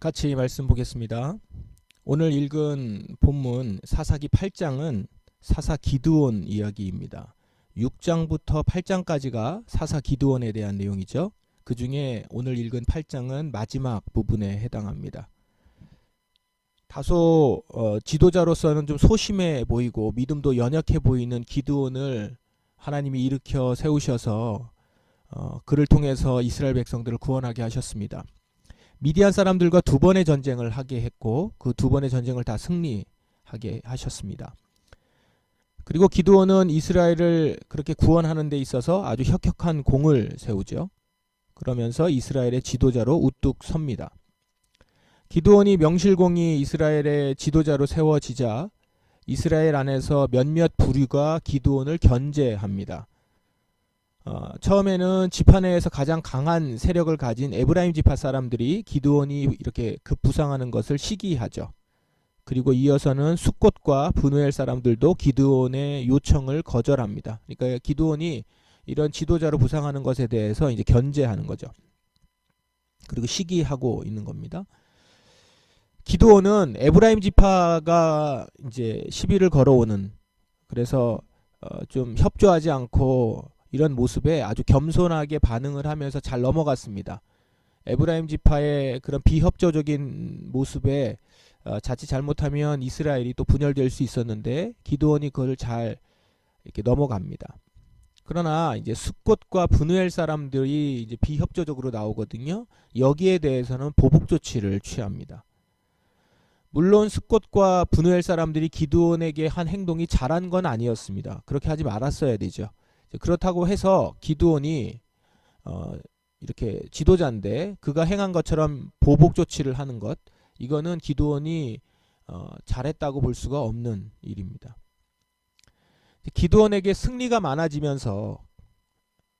같이 말씀 보겠습니다. 오늘 읽은 본문 사사기 8장은 사사 기드온 이야기입니다. 6장부터 8장까지가 사사 기드온에 대한 내용이죠. 그 중에 오늘 읽은 8장은 마지막 부분에 해당합니다. 다소 어, 지도자로서는 좀 소심해 보이고 믿음도 연약해 보이는 기드온을 하나님이 일으켜 세우셔서 어, 그를 통해서 이스라엘 백성들을 구원하게 하셨습니다. 미디안 사람들과 두 번의 전쟁을 하게 했고 그 두 번의 전쟁을 다 승리하게 하셨습니다. 그리고 기드온은 이스라엘을 그렇게 구원하는 데 있어서 아주 혁혁한 공을 세우죠. 그러면서 이스라엘의 지도자로 우뚝 섭니다. 기드온이 명실공히 이스라엘의 지도자로 세워지자 이스라엘 안에서 몇몇 부류가 기드온을 견제합니다. 어, 처음에는 지파 내에서 가장 강한 세력을 가진 에브라임 지파 사람들이 기드온이 이렇게 급부상하는 것을 시기하죠. 그리고 이어서는 숫곳과 분우엘 사람들도 기드온의 요청을 거절합니다. 그러니까 기드온이 이런 지도자로 부상하는 것에 대해서 이제 견제하는 거죠. 그리고 시기하고 있는 겁니다. 기드온은 에브라임 지파가 이제 시비를 걸어오는 그래서 어, 좀 협조하지 않고 이런 모습에 아주 겸손하게 반응을 하면서 잘 넘어갔습니다. 에브라임 지파의 그런 비협조적인 모습에 어, 자칫 잘못하면 이스라엘이 또 분열될 수 있었는데 기도원이 그걸 잘 이렇게 넘어갑니다. 그러나 이제 숫곳과 분우엘 사람들이 이제 비협조적으로 나오거든요. 여기에 대해서는 보복 조치를 취합니다. 물론 숫곳과 분우엘 사람들이 기드온에게 한 행동이 잘한 건 아니었습니다. 그렇게 하지 말았어야 되죠. 그렇다고 해서 기드온이 어 이렇게 지도자인데 그가 행한 것처럼 보복 조치를 하는 것 이거는 기드온이 어 잘했다고 볼 수가 없는 일입니다. 기드온에게 승리가 많아지면서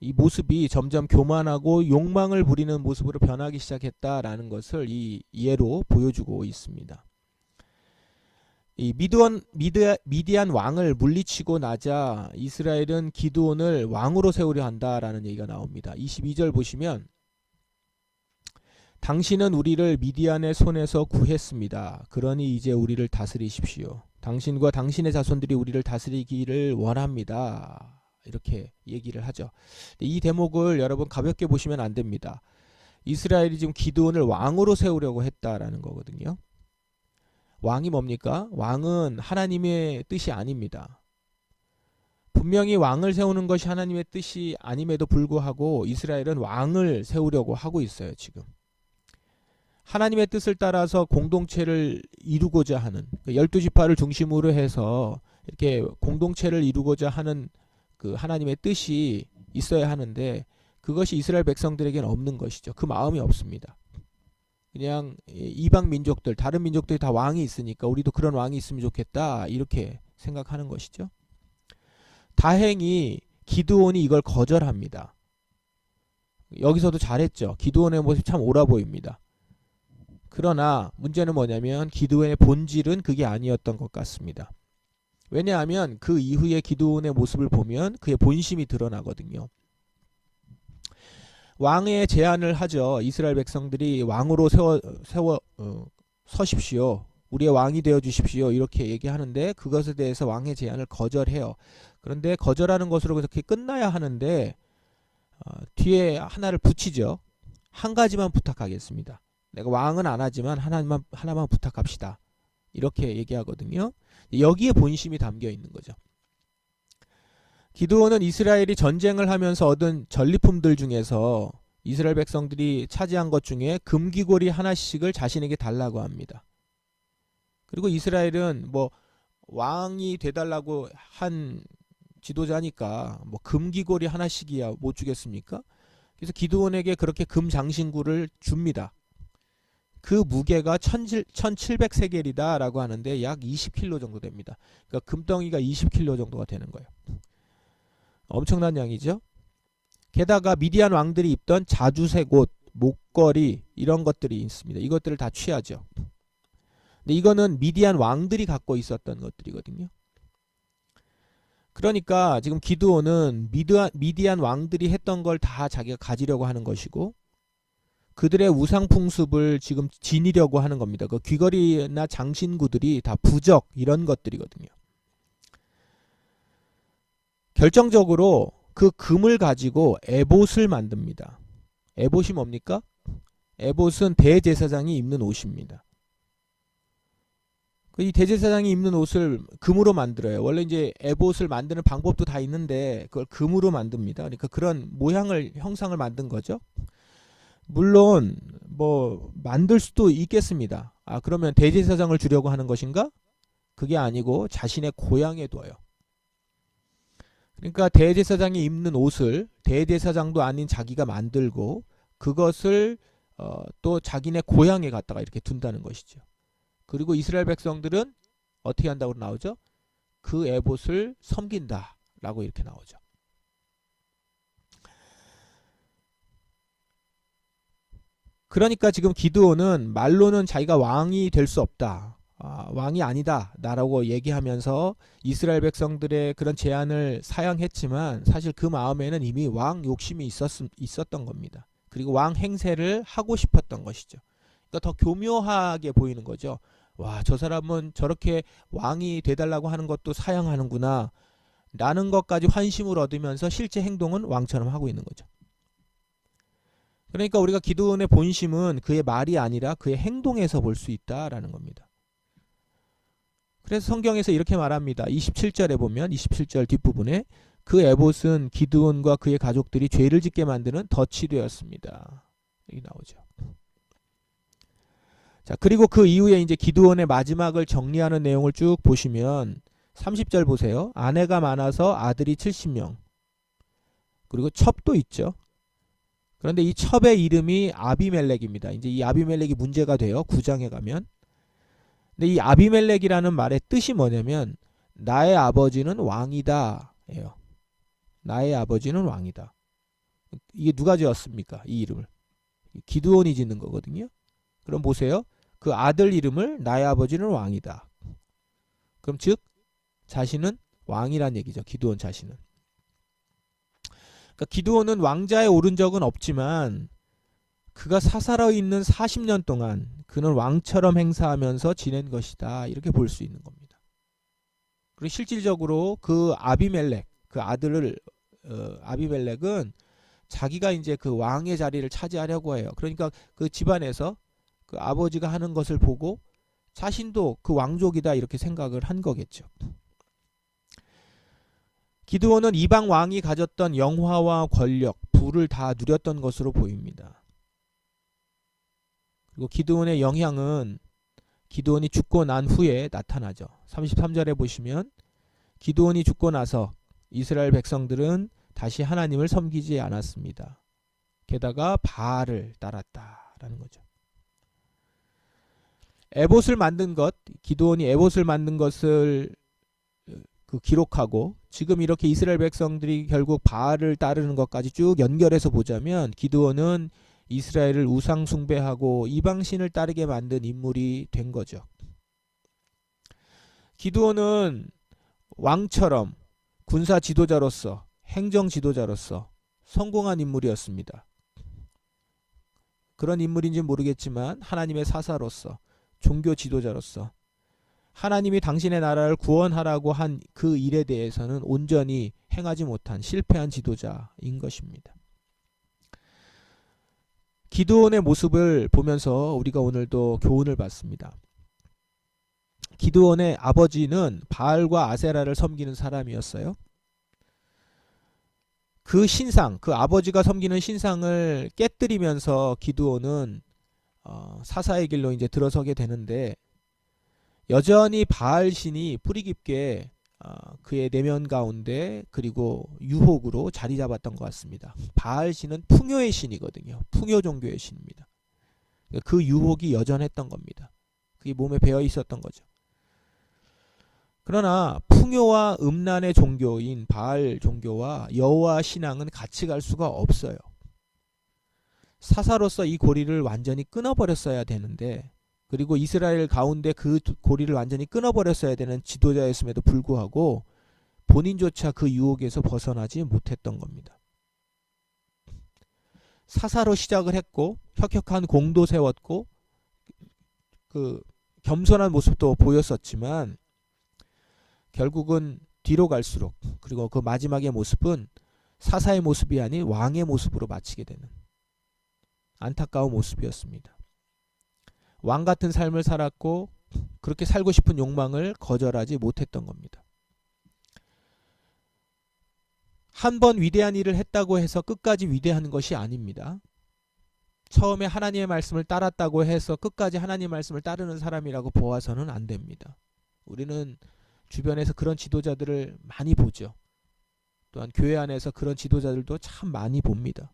이 모습이 점점 교만하고 욕망을 부리는 모습으로 변하기 시작했다라는 것을 이 예로 보여주고 있습니다. 이 미드원 미드 미디안 왕을 물리치고 나자 이스라엘은 기드온을 왕으로 세우려 한다라는 얘기가 나옵니다. 22절 보시면 당신은 우리를 미디안의 손에서 구했습니다. 그러니 이제 우리를 다스리십시오. 당신과 당신의 자손들이 우리를 다스리기를 원합니다. 이렇게 얘기를 하죠. 이 대목을 여러분 가볍게 보시면 안 됩니다. 이스라엘이 지금 기드온을 왕으로 세우려고 했다라는 거거든요. 왕이 뭡니까? 왕은 하나님의 뜻이 아닙니다. 분명히 왕을 세우는 것이 하나님의 뜻이 아님에도 불구하고 이스라엘은 왕을 세우려고 하고 있어요, 지금. 하나님의 뜻을 따라서 공동체를 이루고자 하는 그 열두 지파를 중심으로 해서 이렇게 공동체를 이루고자 하는 그 하나님의 뜻이 있어야 하는데 그것이 이스라엘 백성들에게는 없는 것이죠. 그 마음이 없습니다. 그냥 이방 민족들 다른 민족들이 다 왕이 있으니까 우리도 그런 왕이 있으면 좋겠다 이렇게 생각하는 것이죠. 다행히 기드온이 이걸 거절합니다. 여기서도 잘했죠. 기드온의 모습 참 옳아 보입니다. 그러나 문제는 뭐냐면 기드온의 본질은 그게 아니었던 것 같습니다. 왜냐하면 그 이후에 기드온의 모습을 보면 그의 본심이 드러나거든요. 왕의 제안을 하죠. 이스라엘 백성들이 왕으로 세워 세워 어, 서십시오. 우리의 왕이 되어 주십시오. 이렇게 얘기하는데 그것에 대해서 왕의 제안을 거절해요. 그런데 거절하는 것으로 그렇게 끝나야 하는데 어, 뒤에 하나를 붙이죠. 한 가지만 부탁하겠습니다. 내가 왕은 안 하지만 하나만 하나만 부탁합시다. 이렇게 얘기하거든요. 여기에 본심이 담겨 있는 거죠. 기드온은 이스라엘이 전쟁을 하면서 얻은 전리품들 중에서 이스라엘 백성들이 차지한 것 중에 금기고리 하나씩을 자신에게 달라고 합니다. 그리고 이스라엘은 뭐 왕이 돼달라고 한 지도자니까 뭐 금기고리 하나씩이야 못 주겠습니까? 그래서 기드온에게 그렇게 금 장신구를 줍니다. 그 무게가 1700세겔이다 라고 하는데 약 20kg 정도 됩니다. 그러니까 금덩이가 20kg 정도가 되는 거예요. 엄청난 양이죠. 게다가 미디안 왕들이 입던 자주색 옷, 목걸이 이런 것들이 있습니다. 이것들을 다 취하죠. 근데 이거는 미디안 왕들이 갖고 있었던 것들이거든요. 그러니까 지금 기드온은 미디안, 미디안 왕들이 했던 걸 다 자기가 가지려고 하는 것이고 그들의 우상 풍습을 지금 지니려고 하는 겁니다. 그 귀걸이나 장신구들이 다 부적 이런 것들이거든요. 결정적으로 그 금을 가지고 에봇을 만듭니다. 에봇이 뭡니까? 에봇은 대제사장이 입는 옷입니다. 그이 대제사장이 입는 옷을 금으로 만들어요. 원래 이제 에봇을 만드는 방법도 다 있는데 그걸 금으로 만듭니다. 그러니까 그런 모양을 형상을 만든 거죠. 물론 뭐 만들 수도 있겠습니다. 아 그러면 대제사장을 주려고 하는 것인가? 그게 아니고 자신의 고향에 둬요. 그러니까 대제사장이 입는 옷을 대제사장도 아닌 자기가 만들고 그것을 어, 또 자기네 고향에 갖다가 이렇게 둔다는 것이죠. 그리고 이스라엘 백성들은 어떻게 한다고 나오죠? 그 에봇을 섬긴다 라고 이렇게 나오죠. 그러니까 지금 기드온은 말로는 자기가 왕이 될 수 없다. 아, 왕이 아니다. 나라고 얘기하면서 이스라엘 백성들의 그런 제안을 사양했지만 사실 그 마음에는 이미 왕 욕심이 있었, 있었던 겁니다. 그리고 왕 행세를 하고 싶었던 것이죠. 그러니까 더 교묘하게 보이는 거죠. 와, 저 사람은 저렇게 왕이 돼달라고 하는 것도 사양하는구나. 라는 것까지 환심을 얻으면서 실제 행동은 왕처럼 하고 있는 거죠. 그러니까 우리가 기도원의 본심은 그의 말이 아니라 그의 행동에서 볼 수 있다라는 겁니다. 그래서 성경에서 이렇게 말합니다. 27절에 보면 27절 뒷부분에 그 에봇은 기드온과 그의 가족들이 죄를 짓게 만드는 덫이 되었습니다. 여기 나오죠. 자, 그리고 그 이후에 이제 기드온의 마지막을 정리하는 내용을 쭉 보시면 30절 보세요. 아내가 많아서 아들이 70명. 그리고 첩도 있죠. 그런데 이 첩의 이름이 아비멜렉입니다. 이제 이 아비멜렉이 문제가 돼요. 구장에 가면. 근데 이 아비멜렉이라는 말의 뜻이 뭐냐면 나의 아버지는 왕이다. 예요. 나의 아버지는 왕이다. 이게 누가 지었습니까? 이 이름을. 기드온이 짓는 거거든요. 그럼 보세요. 그 아들 이름을 나의 아버지는 왕이다. 그럼 즉 자신은 왕이란 얘기죠. 기드온 자신은. 그러니까 기드온은 왕자에 오른 적은 없지만 그가 사살아 있는 40년 동안 그는 왕처럼 행사하면서 지낸 것이다. 이렇게 볼 수 있는 겁니다. 그리고 실질적으로 그 아비멜렉 그 아들을 어, 아비멜렉은 자기가 이제 그 왕의 자리를 차지하려고 해요. 그러니까 그 집안에서 그 아버지가 하는 것을 보고 자신도 그 왕족이다 이렇게 생각을 한 거겠죠. 기드온은 이방 왕이 가졌던 영화와 권력, 부를 다 누렸던 것으로 보입니다. 그리고 기드온의 영향은 기드온이 죽고 난 후에 나타나죠. 33절에 보시면 기드온이 죽고 나서 이스라엘 백성들은 다시 하나님을 섬기지 않았습니다. 게다가 바알을 따랐다라는 거죠. 에봇을 만든 것, 기드온이 에봇을 만든 것을 그 기록하고 지금 이렇게 이스라엘 백성들이 결국 바알을 따르는 것까지 쭉 연결해서 보자면 기드온은 이스라엘을 우상 숭배하고 이방신을 따르게 만든 인물이 된 거죠. 기드온은 왕처럼 군사 지도자로서 행정 지도자로서 성공한 인물이었습니다. 그런 인물인지 모르겠지만 하나님의 사사로서 종교 지도자로서 하나님이 당신의 나라를 구원하라고 한 그 일에 대해서는 온전히 행하지 못한 실패한 지도자인 것입니다. 기도원의 모습을 보면서 우리가 오늘도 교훈을 받습니다. 기드온의 아버지는 바알과 아세라를 섬기는 사람이었어요. 그 신상, 그 아버지가 섬기는 신상을 깨뜨리면서 기드온은 어, 사사의 길로 이제 들어서게 되는데 여전히 바알 신이 뿌리 깊게 어, 그의 내면 가운데 그리고 유혹으로 자리 잡았던 것 같습니다. 바알 신은 풍요의 신이거든요. 풍요 종교의 신입니다. 그 유혹이 여전했던 겁니다. 그게 몸에 배어 있었던 거죠. 그러나 풍요와 음란의 종교인 바알 종교와 여호와 신앙은 같이 갈 수가 없어요. 사사로서 이 고리를 완전히 끊어버렸어야 되는데 그리고 이스라엘 가운데 그 고리를 완전히 끊어버렸어야 되는 지도자였음에도 불구하고 본인조차 그 유혹에서 벗어나지 못했던 겁니다. 사사로 시작을 했고 혁혁한 공도 세웠고 그 겸손한 모습도 보였었지만 결국은 뒤로 갈수록 그리고 그 마지막의 모습은 사사의 모습이 아닌 왕의 모습으로 마치게 되는 안타까운 모습이었습니다. 왕 같은 삶을 살았고 그렇게 살고 싶은 욕망을 거절하지 못했던 겁니다. 한 번 위대한 일을 했다고 해서 끝까지 위대한 것이 아닙니다. 처음에 하나님의 말씀을 따랐다고 해서 끝까지 하나님의 말씀을 따르는 사람이라고 보아서는 안 됩니다. 우리는 주변에서 그런 지도자들을 많이 보죠. 또한 교회 안에서 그런 지도자들도 참 많이 봅니다.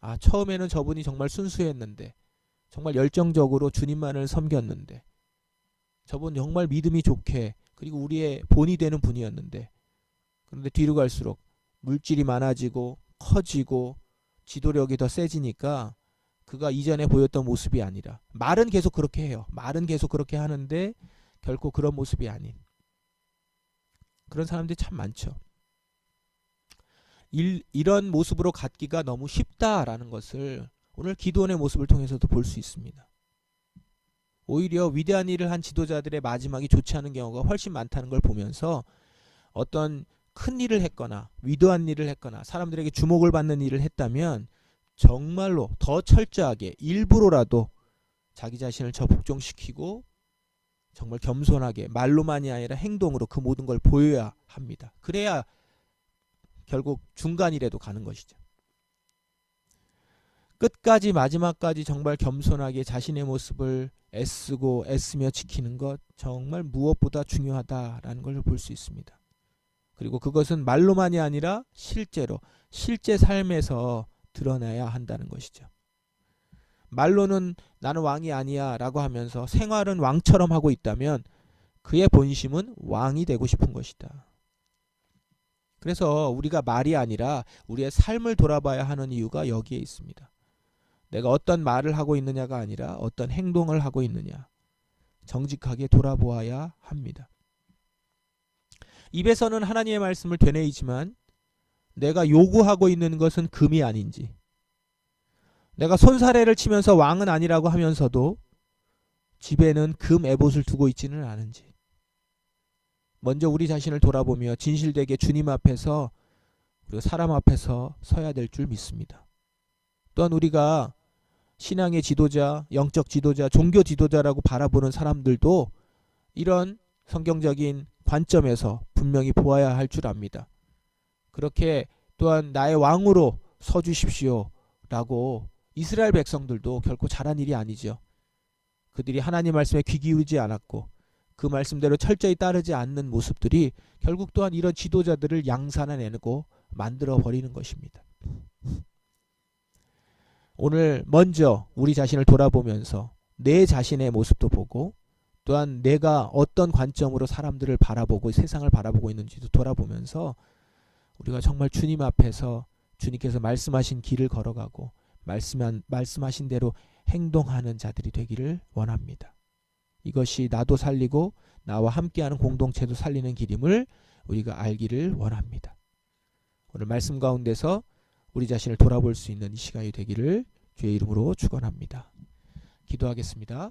아, 처음에는 저분이 정말 순수했는데, 정말 열정적으로 주님만을 섬겼는데, 저분 정말 믿음이 좋게, 그리고 우리의 본이 되는 분이었는데, 그런데 뒤로 갈수록 물질이 많아지고, 커지고, 지도력이 더 세지니까, 그가 이전에 보였던 모습이 아니라, 말은 계속 그렇게 해요. 말은 계속 그렇게 하는데, 결코 그런 모습이 아닌. 그런 사람들이 참 많죠. 일, 이런 모습으로 갖기가 너무 쉽다라는 것을 오늘 기도원의 모습을 통해서도 볼 수 있습니다. 오히려 위대한 일을 한 지도자들의 마지막이 좋지 않은 경우가 훨씬 많다는 걸 보면서 어떤 큰 일을 했거나 위대한 일을 했거나 사람들에게 주목을 받는 일을 했다면 정말로 더 철저하게 일부러라도 자기 자신을 저 복종시키고 정말 겸손하게 말로만이 아니라 행동으로 그 모든 걸 보여야 합니다. 그래야 결국 중간이라도 가는 것이죠. 끝까지 마지막까지 정말 겸손하게 자신의 모습을 애쓰고 애쓰며 지키는 것 정말 무엇보다 중요하다라는 걸 볼 수 있습니다. 그리고 그것은 말로만이 아니라 실제로 실제 삶에서 드러나야 한다는 것이죠. 말로는 나는 왕이 아니야 라고 하면서 생활은 왕처럼 하고 있다면 그의 본심은 왕이 되고 싶은 것이다. 그래서 우리가 말이 아니라 우리의 삶을 돌아봐야 하는 이유가 여기에 있습니다. 내가 어떤 말을 하고 있느냐가 아니라 어떤 행동을 하고 있느냐. 정직하게 돌아보아야 합니다. 입에서는 하나님의 말씀을 되뇌이지만 내가 요구하고 있는 것은 금이 아닌지 내가 손사래를 치면서 왕은 아니라고 하면서도 집에는 금 에봇을 두고 있지는 않은지 먼저 우리 자신을 돌아보며 진실되게 주님 앞에서 그리고 사람 앞에서 서야 될 줄 믿습니다. 또한 우리가 신앙의 지도자, 영적 지도자, 종교 지도자라고 바라보는 사람들도 이런 성경적인 관점에서 분명히 보아야 할 줄 압니다. 그렇게 또한 나의 왕으로 서 주십시오 라고 이스라엘 백성들도 결코 잘한 일이 아니죠. 그들이 하나님 말씀에 귀 기울이지 않았고 그 말씀대로 철저히 따르지 않는 모습들이 결국 또한 이런 지도자들을 양산해내고 만들어 버리는 것입니다. 오늘 먼저 우리 자신을 돌아보면서 내 자신의 모습도 보고 또한 내가 어떤 관점으로 사람들을 바라보고 세상을 바라보고 있는지도 돌아보면서 우리가 정말 주님 앞에서 주님께서 말씀하신 길을 걸어가고 말씀한, 말씀하신 대로 행동하는 자들이 되기를 원합니다. 이것이 나도 살리고 나와 함께하는 공동체도 살리는 길임을 우리가 알기를 원합니다. 오늘 말씀 가운데서 우리 자신을 돌아볼 수 있는 이 시간이 되기를 주의 이름으로 축원합니다. 기도하겠습니다.